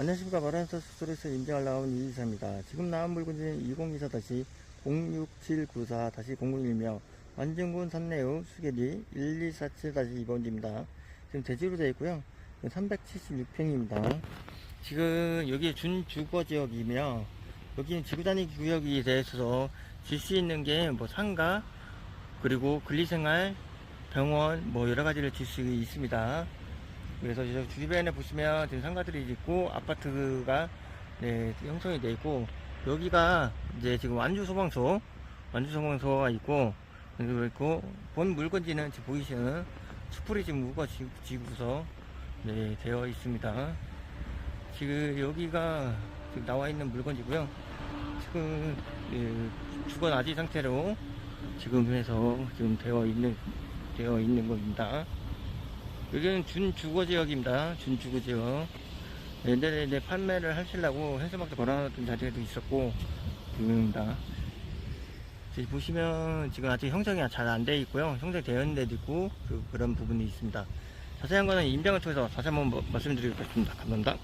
안녕하십니까 마란사 수소에서 인정을 나온 이이사입니다. 지금 나온 물건은 2024-06794-001며 완전군 산내의 수계리 1247-2번지입니다. 지금 대지로 되어 있고요. 376평입니다. 지금 여기 준주거 지역이며 여기는 지구단위 구역이 대해서 질 수 있는 게 뭐 상가 그리고 근리생활 병원 뭐 여러 가지를 질 수 있습니다. 그래서 저 주변에 보시면 지금 상가들이 있고 아파트가 네, 형성이 되어 있고 여기가 이제 지금 완주 소방서 완주 소방서가 있고 그리고 있고 본 물건지는 지금 보이시는 수풀이 지금 우거 지구서 네, 되어 있습니다. 지금 여기가 지금 나와 있는 물건지고요. 지금 예, 주거 나지 상태로 지금 해서 지금 되어 있는 되어 있는 겁니다. 여기는 준주거 지역입니다. 준주거 지역. 옛날에 내 판매를 하시려고 해수막도 걸어놨던 자리에도 있었고. 지금 보시면 지금 아직 형성이 잘안 되어 있고요. 형성이 되어 있는 데도 있고, 그, 그런 부분이 있습니다. 자세한 거는 인병을 통해서 다시 한번 뭐- 말씀드리겠습니다. 감사합니다.